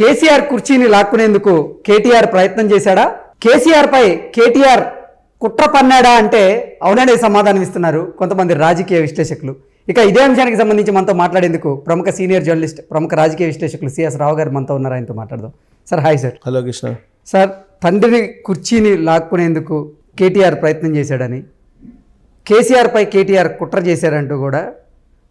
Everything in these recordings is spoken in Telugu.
కేసీఆర్ కుర్చీని లాక్కునేందుకు కేటీఆర్ ప్రయత్నం చేశాడా? కేసీఆర్ పై కేటీఆర్ కుట్ర పన్నాడా అంటే అవుననే సమాధానం ఇస్తున్నారు కొంతమంది రాజకీయ విశ్లేషకులు. ఇక ఇదే అంశానికి సంబంధించి మనతో మాట్లాడేందుకు ప్రముఖ సీనియర్ జర్నలిస్ట్ ప్రముఖ రాజకీయ విశ్లేషకులు సిఎస్ రావు గారు మనతో ఉన్నారు. ఆయనతో మాట్లాడదాం. Sir hi sir. Hello Krishna. Sir తండ్రిని కుర్చీని లాక్కునేందుకు కేటీఆర్ ప్రయత్నం చేశాడని కేసీఆర్ పై కేటీఆర్ కుట్ర చేశారంటూ కూడా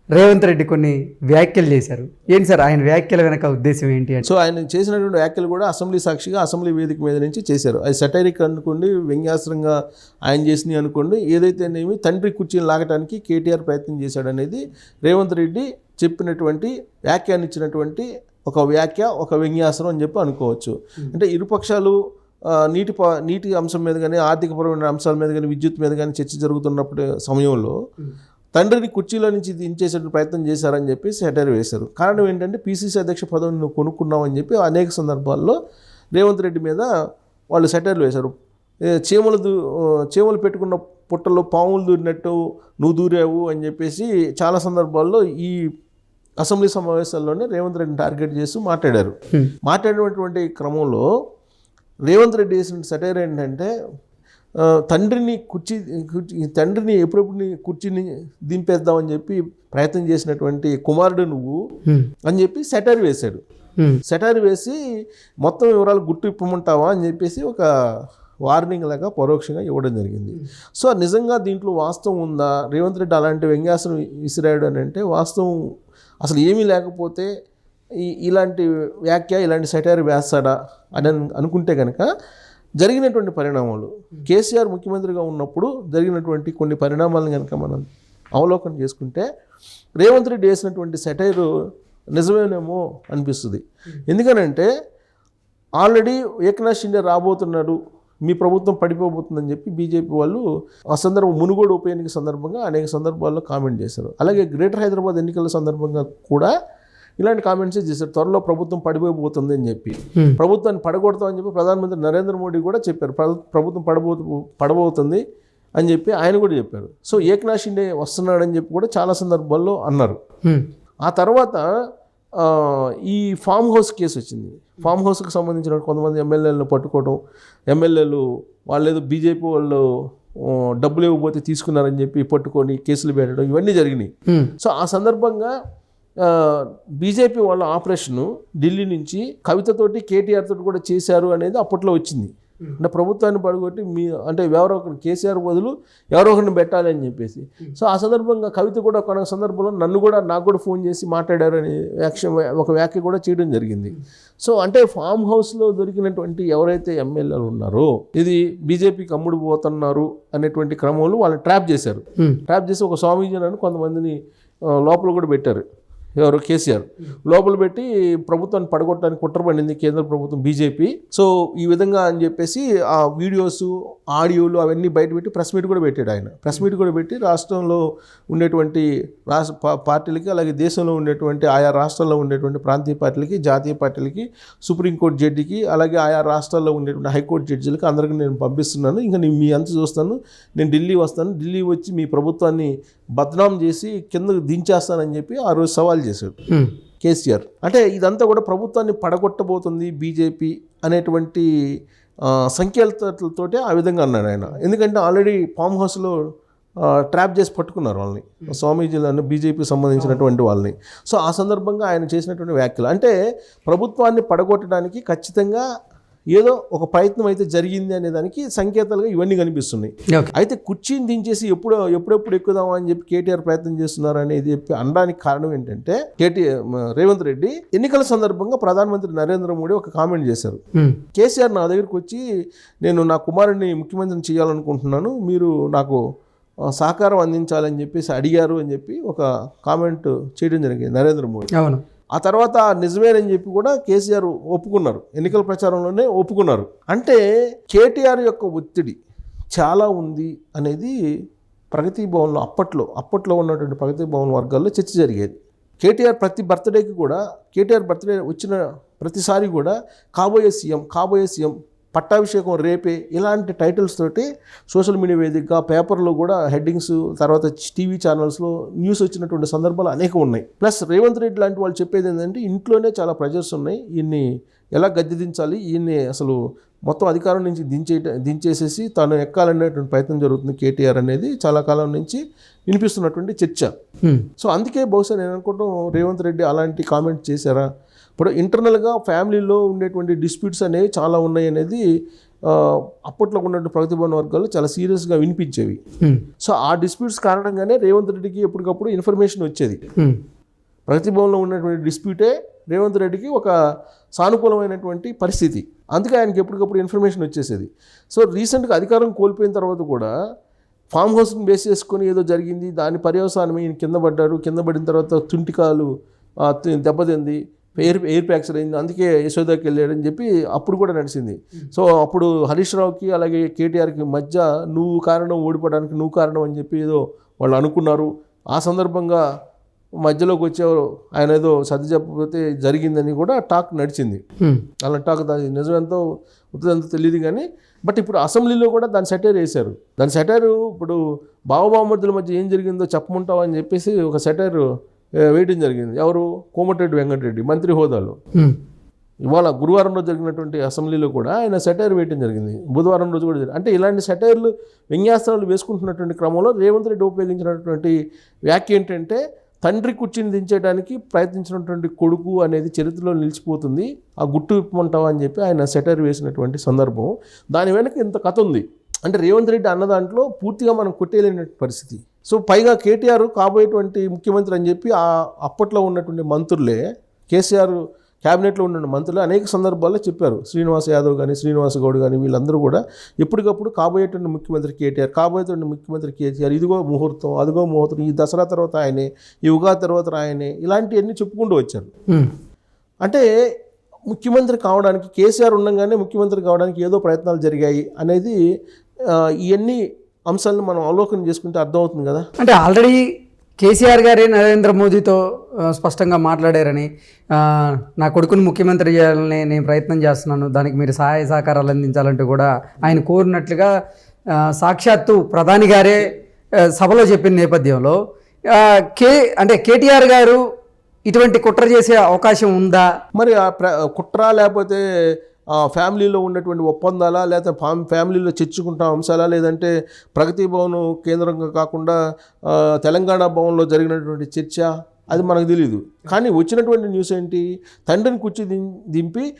రేవంత్ రెడ్డి కొన్ని వ్యాఖ్యలు చేశారు. ఏంటి సార్? ఆయన వ్యాఖ్యల వెనక ఉద్దేశం ఏంటి అంటే సో ఆయన చేసినటువంటి వ్యాఖ్యలు కూడా అసెంబ్లీ సాక్షిగా అసెంబ్లీ వేదిక మీద నుంచి చేశారు. అది సెటైరిక్ అనుకోండి వ్యంగ్యాస్త్రంగా ఆయన చేసినవి అనుకోండి ఏదైతేనేమి తండ్రి కుర్చీని లాగడానికి కేటీఆర్ ప్రయత్నం చేశాడు అనేది రేవంత్ రెడ్డి చెప్పినటువంటి వ్యాఖ్యాన్ని ఇచ్చినటువంటి ఒక వ్యాఖ్య ఒక వ్యంగ్యాస్త్రం అని చెప్పి అనుకోవచ్చు. అంటే ఇరుపక్షాలు నీటి ప నీటి అంశం మీద కానీ ఆర్థికపరమైన అంశాల మీద కానీ విద్యుత్ మీద కానీ చర్చ జరుగుతున్నప్పుడు సమయంలో తండ్రిని కుర్చీలో నుంచి దించేసే ప్రయత్నం చేశారని చెప్పి సెటైర్ వేశారు. కారణం ఏంటంటే పీసీసీ అధ్యక్ష పదవిని నువ్వు కొనుక్కున్నావని చెప్పి అనేక సందర్భాల్లో రేవంత్ రెడ్డి మీద వాళ్ళు సెటైర్లు వేశారు. చీమలు దూ చీమలు పెట్టుకున్న పుట్టలో పాములు దూరినట్టు నువ్వు దూరావు అని చెప్పేసి చాలా సందర్భాల్లో ఈ అసెంబ్లీ సమావేశాల్లోనే రేవంత్ రెడ్డిని టార్గెట్ చేస్తూ మాట్లాడారు. మాట్లాడినటువంటి క్రమంలో రేవంత్ రెడ్డి చేసిన సెటైర్ ఏంటంటే తండ్రిని కుర్చీ తండ్రిని ఎప్పుడెప్పుడు కుర్చీని దింపేద్దామని చెప్పి ప్రయత్నం చేసినటువంటి కుమారుడు నువ్వు అని చెప్పి సెటైర్ వేశాడు. సెటైర్ వేసి మొత్తం వివరాలు గుట్టు ఇప్పమంటావా అని చెప్పేసి ఒక వార్నింగ్ లాగా పరోక్షంగా ఇవ్వడం జరిగింది. సో నిజంగా దీంట్లో వాస్తవం ఉందా? రేవంత్ రెడ్డి అలాంటి వ్యంగ్యాసనం విసిరాడు అని అంటే వాస్తవం అసలు ఏమీ లేకపోతే ఇలాంటి వ్యాఖ్య ఇలాంటి సెటైర్ వేస్తాడా అను- అనుకుంటే కనుక జరిగినటువంటి పరిణామాలు. కేసీఆర్ ముఖ్యమంత్రిగా ఉన్నప్పుడు జరిగినటువంటి కొన్ని పరిణామాలను కనుక మనం అవలోకనం చేసుకుంటే రేవంత్ రెడ్డి వేసినటువంటి సెటైరు నిజమేనేమో అనిపిస్తుంది. ఎందుకనంటే ఆల్రెడీ ఏకనాథ్ షిండే రాబోతున్నాడు మీ ప్రభుత్వం పడిపోబోతుందని చెప్పి బీజేపీ వాళ్ళు ఆ సందర్భం మునుగోడు ఉప ఎన్నిక సందర్భంగా అనేక సందర్భాల్లో కామెంట్ చేశారు. అలాగే గ్రేటర్ హైదరాబాద్ ఎన్నికల సందర్భంగా కూడా ఇలాంటి కామెంట్స్ చేశారు. త్వరలో ప్రభుత్వం పడిపోబోతుంది అని చెప్పి. ప్రభుత్వాన్ని పడగొడతామని చెప్పి ప్రధానమంత్రి నరేంద్ర మోడీ కూడా చెప్పారు. ప్ర- ప్రభుత్వం పడబో పడబోతుంది అని చెప్పి ఆయన కూడా చెప్పారు. సో ఏకనాథ్ షిండే వస్తున్నాడని చెప్పి కూడా చాలా సందర్భాల్లో అన్నారు. ఆ తర్వాత ఈ ఫామ్ హౌస్ కేసు వచ్చింది. ఫామ్ హౌస్కి సంబంధించిన కొంతమంది ఎమ్మెల్యేలను పట్టుకోవడం ఎమ్మెల్యేలు వాళ్ళు ఏదో బీజేపీ వాళ్ళు డబ్బులు ఇవ్వకపోతే తీసుకున్నారని చెప్పి పట్టుకొని కేసులు పెట్టడం ఇవన్నీ జరిగినాయి. సో ఆ సందర్భంగా బీజేపీ వాళ్ళ ఆపరేషను ఢిల్లీ నుంచి కవితతోటి కేటీఆర్ తోటి కూడా చేశారు అనేది అప్పట్లో వచ్చింది. అంటే ప్రభుత్వాన్ని పడగొట్టి మీ అంటే ఎవరో ఒకరు కేసీఆర్ బదులు ఎవరో ఒకరిని పెట్టాలి అని చెప్పేసి సో ఆ సందర్భంగా కవిత కూడా కొన్ని సందర్భంలో నన్ను కూడా నాకు కూడా ఫోన్ చేసి మాట్లాడారు అని వ్యాఖ్య ఒక వ్యాఖ్య కూడా చేయడం జరిగింది. సో అంటే ఫామ్ హౌస్లో దొరికినటువంటి ఎవరైతే ఎమ్మెల్యేలు ఉన్నారో ఇది బీజేపీకి అమ్ముడు పోతున్నారు అనేటువంటి క్రమంలో వాళ్ళని ట్రాప్ చేశారు. ట్రాప్ చేసి ఒక స్వామీజీ అని కొంతమందిని లోపల కూడా పెట్టారు. ఎవరు కేసీఆర్. లోపల పెట్టి ప్రభుత్వాన్ని పడగొట్టడానికి కుట్ర పడింది కేంద్ర ప్రభుత్వం బీజేపీ. సో ఈ విధంగా అని చెప్పేసి ఆ వీడియోస్ ఆడియోలు అవన్నీ బయట పెట్టి ప్రెస్ మీట్ కూడా పెట్టాడు ఆయన. ప్రెస్ మీట్ కూడా పెట్టి రాష్ట్రంలో ఉండేటువంటి రాష్ట్ర పార్టీలకి అలాగే దేశంలో ఉండేటువంటి ఆయా రాష్ట్రాల్లో ఉండేటువంటి ప్రాంతీయ పార్టీలకి జాతీయ పార్టీలకి సుప్రీంకోర్టు జడ్జికి అలాగే ఆయా రాష్ట్రాల్లో ఉండేటువంటి హైకోర్టు జడ్జిలకి అందరికీ నేను పంపిస్తున్నాను. ఇంకా నేను మీ అంత చూస్తాను. నేను ఢిల్లీ వస్తాను. ఢిల్లీ వచ్చి మీ ప్రభుత్వాన్ని బద్నాం చేసి కిందకు దించేస్తానని చెప్పి ఆ రోజు సవాల్ చేశాడు. కేసీఆర్. అంటే ఇదంతా కూడా ప్రభుత్వాన్ని పడగొట్టబోతుంది బీజేపీ అనేటువంటి ఆ, సంకేతాలతోటే ఆ విధంగా అన్నాడు ఆయన. ఎందుకంటే ఆల్రెడీ ఫామ్ హౌస్లో ట్రాప్ చేసి పట్టుకున్నారు వాళ్ళని. స్వామీజీలను బీజేపీ సంబంధించినటువంటి వాళ్ళని. సో ఆ సందర్భంగా ఆయన చేసినటువంటి వ్యాఖ్యలు. అంటే ప్రభుత్వాన్ని పడగొట్టడానికి ఖచ్చితంగా ఏదో ఒక ప్రయత్నం అయితే జరిగింది అనే దానికి సంకేతాలుగా ఇవన్నీ కనిపిస్తున్నాయి. అయితే కుర్చీని దించేసి ఎప్పుడు ఎప్పుడెప్పుడు ఎక్కుదామా అని చెప్పి కేటీఆర్ ప్రయత్నం చేస్తున్నారు అనేది చెప్పి అనడానికి కారణం ఏంటంటే కేటీఆర్ రేవంత్ రెడ్డి ఎన్నికల సందర్భంగా ప్రధానమంత్రి నరేంద్ర మోడీ ఒక కామెంట్ చేశారు. కేసీఆర్ నా దగ్గరికి వచ్చి నేను నా కుమారుడిని ముఖ్యమంత్రిని చేయాలనుకుంటున్నాను మీరు నాకు సహకారం అందించాలని చెప్పేసి అడిగారు అని చెప్పి ఒక కామెంట్ చేయడం జరిగింది నరేంద్ర మోడీ. అవును. ఆ తర్వాత నిజమేనని చెప్పి కూడా కేసీఆర్ ఒప్పుకున్నారు. ఎన్నికల ప్రచారంలోనే ఒప్పుకున్నారు. అంటే కేటీఆర్ యొక్క ఒత్తిడి చాలా ఉంది అనేది ప్రగతి భవన్లో అప్పట్లో అప్పట్లో ఉన్నటువంటి ప్రగతి భవన్ వర్గాల్లో చర్చ జరిగేది. కేటీఆర్ ప్రతి బర్త్డేకి కూడా కేటీఆర్ బర్త్డే వచ్చిన ప్రతిసారి కూడా కాబోయే సీఎం కాబోయే సీఎం పట్టాభిషేకం రేపే ఇలాంటి టైటిల్స్ తోటి సోషల్ మీడియా వేదికగా పేపర్లో కూడా హెడ్డింగ్స్ తర్వాత టీవీ ఛానల్స్లో న్యూస్ వచ్చినటువంటి సందర్భాలు అనేక ఉన్నాయి. ప్లస్ రేవంత్ రెడ్డి లాంటి వాళ్ళు చెప్పేది ఏంటంటే ఇంట్లోనే చాలా ప్రెజర్స్ ఉన్నాయి. ఈయన్ని ఎలా గద్దె దించాలి? ఈయన్ని అసలు మొత్తం అధికారం నుంచి దించే దించేసేసి తాను ఎక్కాలనేటువంటి ప్రయత్నం జరుగుతుంది కేటీఆర్ అనేది చాలా కాలం నుంచి వినిపిస్తున్నటువంటి చర్చ. సో అందుకే బహుశా నేను అనుకుంటాం రేవంత్ రెడ్డి అలాంటి కామెంట్ చేశారా? ఇప్పుడు ఇంటర్నల్గా ఫ్యామిలీలో ఉండేటువంటి డిస్ప్యూట్స్ అనేవి చాలా ఉన్నాయి అనేది అప్పట్లో ఉన్నటువంటి ప్రతిభవన వర్గాలు చాలా సీరియస్గా వినిపించేవి. సో ఆ డిస్ప్యూట్స్ కారణంగానే రేవంత్ రెడ్డికి ఎప్పటికప్పుడు ఇన్ఫర్మేషన్ వచ్చేది. హ్మ్. ప్రతిభవన్లో ఉన్నటువంటి డిస్ప్యూటే రేవంత్ రెడ్డికి ఒక సానుకూలమైనటువంటి పరిస్థితి. అందుకే ఆయనకి ఎప్పటికప్పుడు ఇన్ఫర్మేషన్ వచ్చేసేది. సో రీసెంట్గా అధికారం కోల్పోయిన తర్వాత కూడా ఫామ్ హౌస్ని బేస్ చేసుకొని ఏదో జరిగింది దాని పర్యవసానం ఈయన కింద పడ్డారు. కింద పడిన తర్వాత తుంటికాలు దెబ్బతింది. ఎయిర్ ఎయిర్ ఫ్రాక్చర్ అయింది. అందుకే యశోదాకి వెళ్ళాడని చెప్పి అప్పుడు కూడా నడిచింది. సో అప్పుడు హరీష్ రావుకి అలాగే కేటీఆర్కి మధ్య నువ్వు కారణం ఓడిపోవడానికి నువ్వు కారణం అని చెప్పి ఏదో వాళ్ళు అనుకున్నారు. ఆ సందర్భంగా మధ్యలోకి వచ్చేవారు ఆయన ఏదో సర్ది చెప్పకపోతే జరిగిందని కూడా టాక్ నడిచింది. అలా టాక్ దాని నిజమెంతో ఉత్తదంతో తెలియదు కానీ బట్ ఇప్పుడు అసెంబ్లీలో కూడా దాని సెటైర్ వేశారు. దాని సెటైర్ ఇప్పుడు బావబామర్దుల మధ్య ఏం జరిగిందో చెప్పమంటావా అని చెప్పేసి ఒక సెటైర్ వేయడం జరిగింది. ఎవరు? కోమటిరెడ్డి వెంకటరెడ్డి మంత్రి హోదాలో. ఇవాళ గురువారం రోజు జరిగినటువంటి అసెంబ్లీలో కూడా ఆయన సెటైర్ వేయడం జరిగింది. బుధవారం రోజు కూడా జరిగింది. అంటే ఇలాంటి సెటైర్లు విన్యాసాలు వేసుకుంటున్నటువంటి క్రమంలో రేవంత్ రెడ్డి ఉపయోగించినటువంటి వ్యాఖ్య ఏంటంటే తండ్రి కుర్చీని దించేయడానికి ప్రయత్నించినటువంటి కొడుకు అనేది చరిత్రలో నిలిచిపోతుంది. ఆ గుట్టు విప్పమంటావా అని చెప్పి ఆయన సెటైర్ వేసినటువంటి సందర్భం. దాని వెనక ఇంత కథ ఉంది. అంటే రేవంత్ రెడ్డి అన్న దాంట్లో పూర్తిగా మనం కొట్టేయలేని పరిస్థితి. సో పైగా కేటీఆర్ కాబోయేటువంటి ముఖ్యమంత్రి అని చెప్పి ఆ అప్పట్లో ఉన్నటువంటి మంత్రులే కేసీఆర్ క్యాబినెట్లో ఉన్న మంత్రులు అనేక సందర్భాల్లో చెప్పారు శ్రీనివాస్ యాదవ్ కానీ శ్రీనివాస్ గౌడ్ కానీ వీళ్ళందరూ కూడా ఎప్పటికప్పుడు కాబోయేటువంటి ముఖ్యమంత్రి కేటీఆర్ కాబోయేటువంటి ముఖ్యమంత్రి కేసీఆర్ ఇదిగో ముహూర్తం అదిగో ముహూర్తం ఈ దసరా తర్వాత ఆయనే ఈ ఉగాది తర్వాత ఆయనే ఇలాంటివన్నీ చెప్పుకుంటూ వచ్చారు. అంటే ముఖ్యమంత్రి కావడానికి కేసీఆర్ ఉండగానే ముఖ్యమంత్రి కావడానికి ఏదో ప్రయత్నాలు జరిగాయి అనేది ఇవన్నీ అంశాలను మనం అవలోకనం చేసుకుంటే అర్థమవుతుంది కదా? అంటే ఆల్రెడీ కేసీఆర్ గారే నరేంద్ర మోదీతో స్పష్టంగా మాట్లాడారని నా కొడుకుని ముఖ్యమంత్రి చేయాలని నేను ప్రయత్నం చేస్తున్నాను. దానికి మీరు సహాయ సహకారాలు అందించాలంటూ కూడా ఆయన కోరినట్లుగా సాక్షాత్తు ప్రధాని గారే సభలో చెప్పిన నేపథ్యంలో కే అంటే కేటీఆర్ గారు ఇటువంటి కుట్ర చేసే అవకాశం ఉందా? మరి ఆ ప్ర కుట్ర లేకపోతే ఫ్యామిలీలో ఉన్నటువంటి ఒప్పందాలా లేకపోతే ఫామ్ ఫ్యామిలీలో చర్చుకుంటున్న అంశాలా లేదంటే ప్రగతి భవన్ కేంద్రంగా కాకుండా తెలంగాణ భవన్లో జరిగినటువంటి చర్చ అది మనకు తెలియదు కానీ వచ్చినటువంటి న్యూస్ ఏంటి? తండ్రిని కుర్చీ దిం- దింపి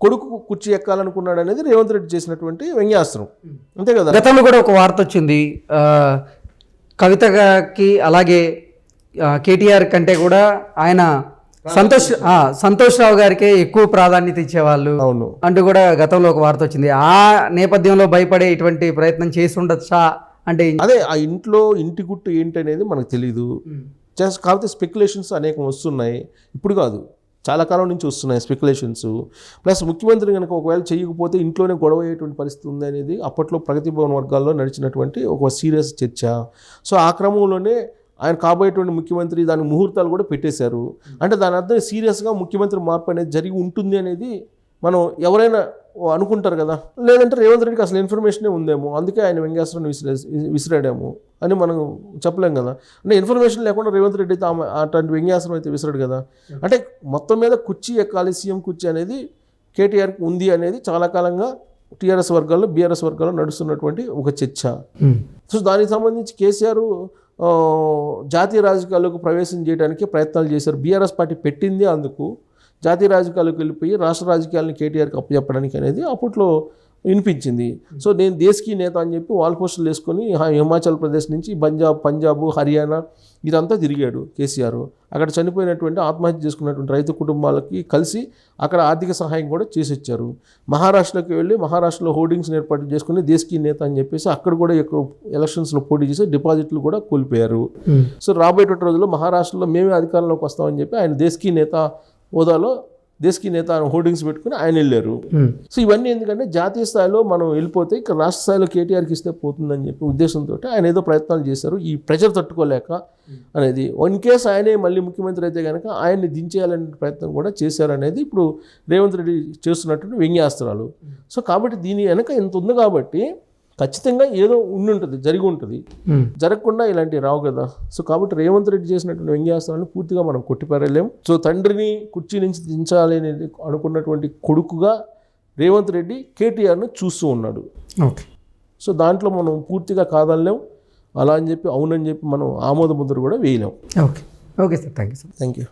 కొడుకు కుర్చీ ఎక్కాలనుకున్నాడు అనేది రేవంత్ రెడ్డి చేసినటువంటి వ్యంగ్యాస్త్రం. అంతే కదా? గతంలో కూడా ఒక వార్త వచ్చింది. కవితకి అలాగే కేటీఆర్ కంటే కూడా ఆయన సంతోష్ సంతోష్ రావు గారికే ఎక్కువ ప్రాధాన్యత ఇచ్చేవాళ్ళు. అవును. అంటూ కూడా గతంలో ఒక వార్త వచ్చింది. ఆ నేపథ్యంలో భయపడే ఇటువంటి ప్రయత్నం చేసి ఉండొచ్చా అంటే అదే ఆ ఇంట్లో ఇంటి గుట్టు ఏంటి అనేది మనకు తెలియదు జస్ట్ కాకపోతే స్పెక్యులేషన్స్ అనేకం వస్తున్నాయి. ఇప్పుడు కాదు. చాలా కాలం నుంచి వస్తున్నాయి స్పెక్యులేషన్స్. ప్లస్ ముఖ్యమంత్రి కనుక ఒకవేళ చేయకపోతే ఇంట్లోనే గొడవ అయ్యేటువంటి పరిస్థితి ఉంది అనేది అప్పట్లో ప్రగతి భవన్ వర్గాల్లో నడిచినటువంటి ఒక సీరియస్ చర్చ. సో ఆ క్రమంలోనే ఆయన కాబోయేటువంటి ముఖ్యమంత్రి దాని ముహూర్తాలు కూడా పెట్టేశారు. అంటే దాని అర్థం సీరియస్గా ముఖ్యమంత్రి మార్పు అనేది జరిగి ఉంటుంది అనేది మనం ఎవరైనా అనుకుంటారు కదా. లేదంటే రేవంత్ రెడ్డికి అసలు ఇన్ఫర్మేషనే ఉందేమో అందుకే ఆయన వ్యంగ్యాస్త్రాన్ని విసిరే విసిరాడేమో అని మనం చెప్పలేం కదా. అంటే ఇన్ఫర్మేషన్ లేకుండా రేవంత్ రెడ్డి అయితే ఆమె అటువంటి వ్యంగ్యాస్త్రం అయితే విసిరాడు కదా. అంటే మొత్తం మీద కుర్చీ ఎక్కాలి సీఎం కుర్చీ అనేది కేటీఆర్కి ఉంది అనేది చాలా కాలంగా టీఆర్ఎస్ వర్గాల్లో బీఆర్ఎస్ వర్గాల్లో నడుస్తున్నటువంటి ఒక చర్చ. సో దానికి సంబంధించి కేసీఆర్ జాతీయ రాజకీయాల్లోకి ప్రవేశం చేయడానికి ప్రయత్నాలు చేశారు. బీఆర్ఎస్ పార్టీ పెట్టింది అందుకు జాతీయ రాజకీయాలకు వెళ్ళిపోయి రాష్ట్ర రాజకీయాలను కేటీఆర్కి అప్పచెప్పడానికి అనేది అప్పట్లో వినిపించింది. సో నేను దేశకీ నేత అని చెప్పి వాల్ పోస్టులు వేసుకొని హిమాచల్ ప్రదేశ్ నుంచి పంజాబ్ పంజాబ్ హర్యానా ఇదంతా తిరిగాడు కేసీఆర్. అక్కడ చనిపోయినటువంటి ఆత్మహత్య చేసుకున్నటువంటి రైతు కుటుంబాలకి కలిసి అక్కడ ఆర్థిక సహాయం కూడా చేసి వచ్చారు మహారాష్ట్రలోకి వెళ్ళి మహారాష్ట్రలో హోర్డింగ్స్ని ఏర్పాటు చేసుకుని దేశకీ నేత అని చెప్పేసి అక్కడ కూడా ఎక్కువ ఎలక్షన్స్లో పోటీ చేసి డిపాజిట్లు కూడా కోల్పోయారు. సో రాబోయేటువంటి రోజుల్లో మహారాష్ట్రలో మేమే అధికారంలోకి వస్తామని చెప్పి ఆయన దేశకీ నేత హోదాలో దేశకి నేత హోర్డింగ్స్ పెట్టుకుని ఆయన వెళ్ళారు. ఉమ్, సో ఇవన్నీ ఎందుకంటే జాతీయ స్థాయిలో మనం వెళ్ళిపోతే ఇక్కడ రాష్ట్ర స్థాయిలో కేటీఆర్కి ఇస్తే పోతుందని చెప్పి ఉద్దేశంతో ఆయన ఏదో ప్రయత్నాలు చేశారు. ఈ ప్రెషర్ తట్టుకోలేక అనేది. వన్ కేస్ ఆయనే మళ్ళీ ముఖ్యమంత్రి అయితే కనుక ఆయన్ని దించేయాలనే ప్రయత్నం కూడా చేశారనేది ఇప్పుడు రేవంత్ రెడ్డి చేస్తున్నటువంటి వ్యంగ్యాస్త్రాలు. సో కాబట్టి దీని వెనక ఇంత ఉంది కాబట్టి ఖచ్చితంగా ఏదో ఉండి ఉంటుంది జరిగి ఉంటుంది జరగకుండా ఇలాంటివి రావు కదా. సో కాబట్టి రేవంత్ రెడ్డి చేసినటువంటి వ్యంగ్యాస్త్రాలను పూర్తిగా మనం కొట్టిపారేయలేం సో తండ్రిని కుర్చీ నుంచి దించాలి అనేది అనుకున్నటువంటి కొడుకుగా రేవంత్ రెడ్డి కేటీఆర్ను చూస్తూ ఉన్నాడు. ఓకే. సో దాంట్లో మనం పూర్తిగా కాదనలేం. అలా అని చెప్పి అవునని చెప్పి మనం ఆమోద ముద్ర కూడా వేయలేం. Okay. Okay sir. Thank you sir. Thank you